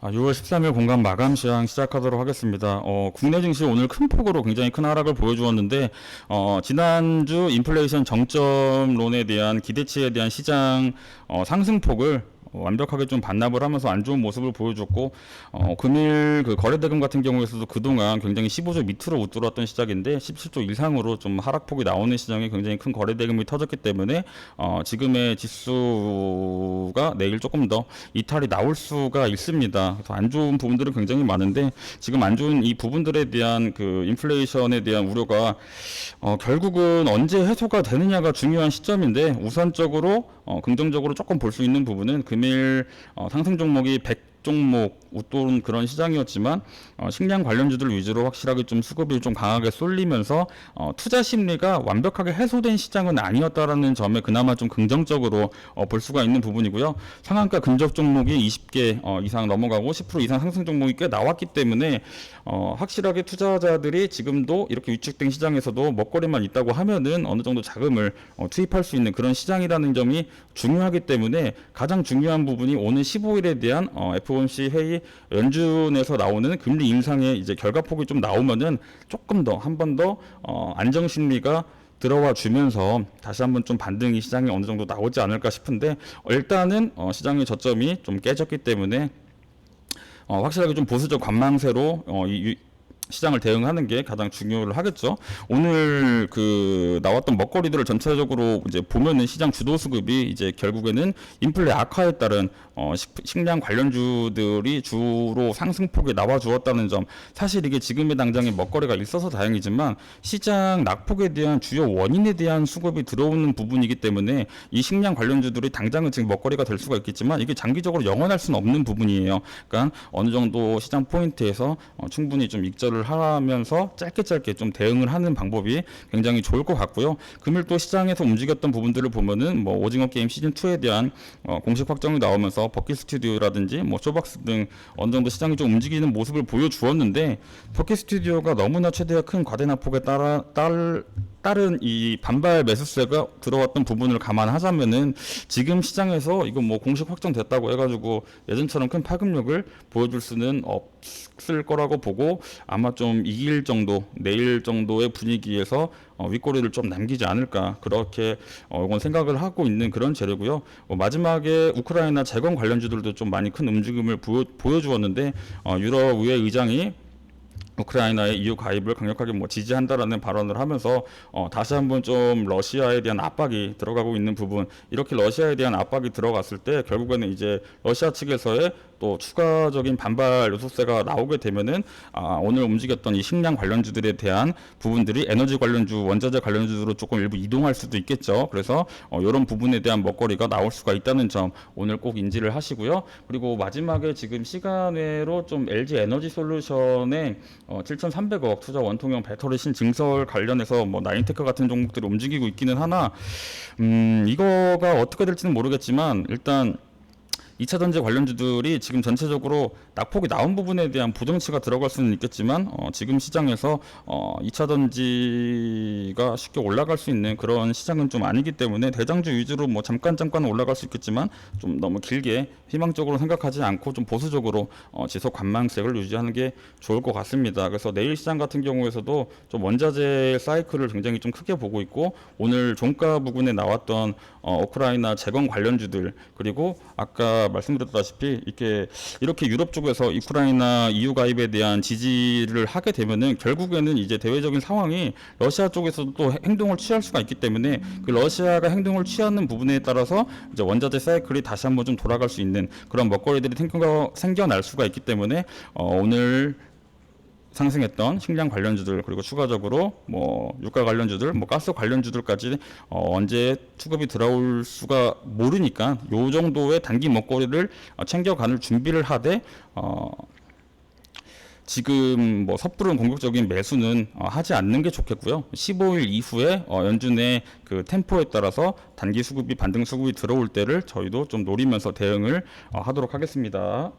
아, 6월 13일 공간 마감 시장 시작하도록 하겠습니다. 어, 국내 증시 오늘 큰 폭으로 굉장히 큰 하락을 보여주었는데 어, 지난주 인플레이션 정점론에 대한 기대치에 대한 시장 어, 상승폭을 어, 완벽하게 좀 반납을 하면서 안 좋은 모습을 보여줬고 어, 금일 그 거래대금 같은 경우에서도 그동안 굉장히 15조 밑으로 웃돌았던 시작인데 17조 이상으로 좀 하락폭이 나오는 시장에 굉장히 큰 거래대금이 터졌기 때문에 어, 지금의 지수가 내일 조금 더 이탈이 나올 수가 있습니다. 그래서 안 좋은 부분들은 굉장히 많은데 지금 안 좋은 이 부분들에 대한 그 인플레이션에 대한 우려가 어, 결국은 언제 해소가 되느냐가 중요한 시점인데 우선적으로 어, 긍정적으로 조금 볼 수 있는 부분은 금일 어, 상승 종목이 100 종목 웃도는 그런 시장이었지만 어, 식량 관련주들 위주로 확실하게 좀 수급이 좀 강하게 쏠리면서 어, 투자 심리가 완벽하게 해소된 시장은 아니었다라는 점에 그나마 좀 긍정적으로 어, 볼 수가 있는 부분이고요. 상한가 근접 종목이 20개 어, 이상 넘어가고 10% 이상 상승 종목이 꽤 나왔기 때문에 어, 확실하게 투자자들이 지금도 이렇게 위축된 시장에서도 먹거리만 있다고 하면은 어느 정도 자금을 어, 투입할 수 있는 그런 시장이라는 점이 중요하기 때문에 가장 중요한 부분이 오늘 15일에 대한 어, FOMC 회의 연준에서 나오는 금리 인상의 이제 결과폭이 좀 나오면은 조금 더 한 번 더 어, 안정 심리가 들어와 주면서 다시 한번 좀 반등이 시장에 어느 정도 나오지 않을까 싶은데 어, 일단은 어, 시장의 저점이 좀 깨졌기 때문에 어, 확실하게 좀 보수적 관망세로 어, 이, 이 시장을 대응하는 게 가장 중요를 하겠죠. 오늘 그 나왔던 먹거리들을 전체적으로 이제 보면은 시장 주도 수급이 이제 결국에는 인플레 악화에 따른 어, 식, 식량 관련주들이 주로 상승폭에 나와 주었다는 점. 사실 이게 지금의 당장에 먹거리가 있어서 다행이지만 시장 낙폭에 대한 주요 원인에 대한 수급이 들어오는 부분이기 때문에 이 식량 관련주들이 당장은 지금 먹거리가 될 수가 있겠지만 이게 장기적으로 영원할 수는 없는 부분이에요. 그러니까 어느 정도 시장 포인트에서 어, 충분히 좀 익절을 하면서 짧게 짧게 좀 대응을 하는 방법이 굉장히 좋을 것 같고요. 금일 또 시장에서 움직였던 부분들을 보면은 뭐 오징어 게임 시즌 2에 대한 어, 공식 확정이 나오면서 버킷 스튜디오라든지 뭐 쇼박스 등 어느 정도 시장이 좀 움직이는 모습을 보여주었는데 버킷 스튜디오가 너무나 최대한 큰 과대 납폭에 따라 딸 다른 이 반발 매수세가 들어왔던 부분을 감안하자면은 지금 시장에서 이거 뭐 공식 확정됐다고 해가지고 예전처럼 큰 파급력을 보여줄 수는 없을 거라고 보고 아마 좀 이길 정도 내일 정도의 분위기에서 어, 윗꼬리를 좀 남기지 않을까 그렇게 어, 이건 생각을 하고 있는 그런 재료고요. 어, 마지막에 우크라이나 재건 관련주들도 좀 많이 큰 움직임을 보여, 보여주었는데 어, 유럽 의회 의장이 우크라이나의 EU 가입을 강력하게 뭐 지지한다라는 발언을 하면서 어, 다시 한번 좀 러시아에 대한 압박이 들어가고 있는 부분 이렇게 러시아에 대한 압박이 들어갔을 때 결국에는 이제 러시아 측에서의 또 추가적인 반발 요소세가 나오게 되면은 아, 오늘 움직였던 이 식량 관련주들에 대한 부분들이 에너지 관련주, 원자재 관련주로 조금 일부 이동할 수도 있겠죠. 그래서 어, 이런 부분에 대한 먹거리가 나올 수가 있다는 점 오늘 꼭 인지를 하시고요. 그리고 마지막에 지금 시간외로 좀 LG 에너지 솔루션에 어, 7,300억 투자 원통형 배터리 신증설 관련해서 뭐 나인테크 같은 종목들이 움직이고 있기는 하나 음, 이거가 어떻게 될지는 모르겠지만 일단 2차 전지 관련주들이 지금 전체적으로 낙폭이 나온 부분에 대한 부정치가 들어갈 수는 있겠지만 어, 지금 시장에서 어, 2차 전지가 쉽게 올라갈 수 있는 그런 시장은 좀 아니기 때문에 대장주 위주로 뭐 잠깐 잠깐 올라갈 수 있겠지만 좀 너무 길게 희망적으로 생각하지 않고 좀 보수적으로 어, 지속 관망색을 유지하는 게 좋을 것 같습니다. 그래서 내일 시장 같은 경우에서도 좀 원자재 사이클을 굉장히 좀 크게 보고 있고 오늘 종가 부근에 나왔던 어, 우크라이나 재건 관련주들 그리고 아까 말씀드렸다시피 이렇게 이렇게 유럽 쪽에서 우크라이나 EU 가입에 대한 지지를 하게 되면은 결국에는 이제 대외적인 상황이 러시아 쪽에서도 또 행동을 취할 수가 있기 때문에 그 러시아가 행동을 취하는 부분에 따라서 이제 원자재 사이클이 다시 한번 좀 돌아갈 수 있는 그런 먹거리들이 생겨, 생겨날 수가 있기 때문에 어, 오늘 상승했던 식량 관련주들 그리고 추가적으로 뭐 유가 관련주들 뭐 가스 관련주들까지 어 언제 투급이 들어올 수가 모르니까 요 정도의 단기 먹거리를 어 챙겨가는 준비를 하되 어 지금 뭐 섣부른 공격적인 매수는 어, 하지 않는 게 좋겠고요. 15일 이후에 어, 연준의 그 템포에 따라서 단기 수급이 반등 수급이 들어올 때를 저희도 좀 노리면서 대응을 어, 하도록 하겠습니다.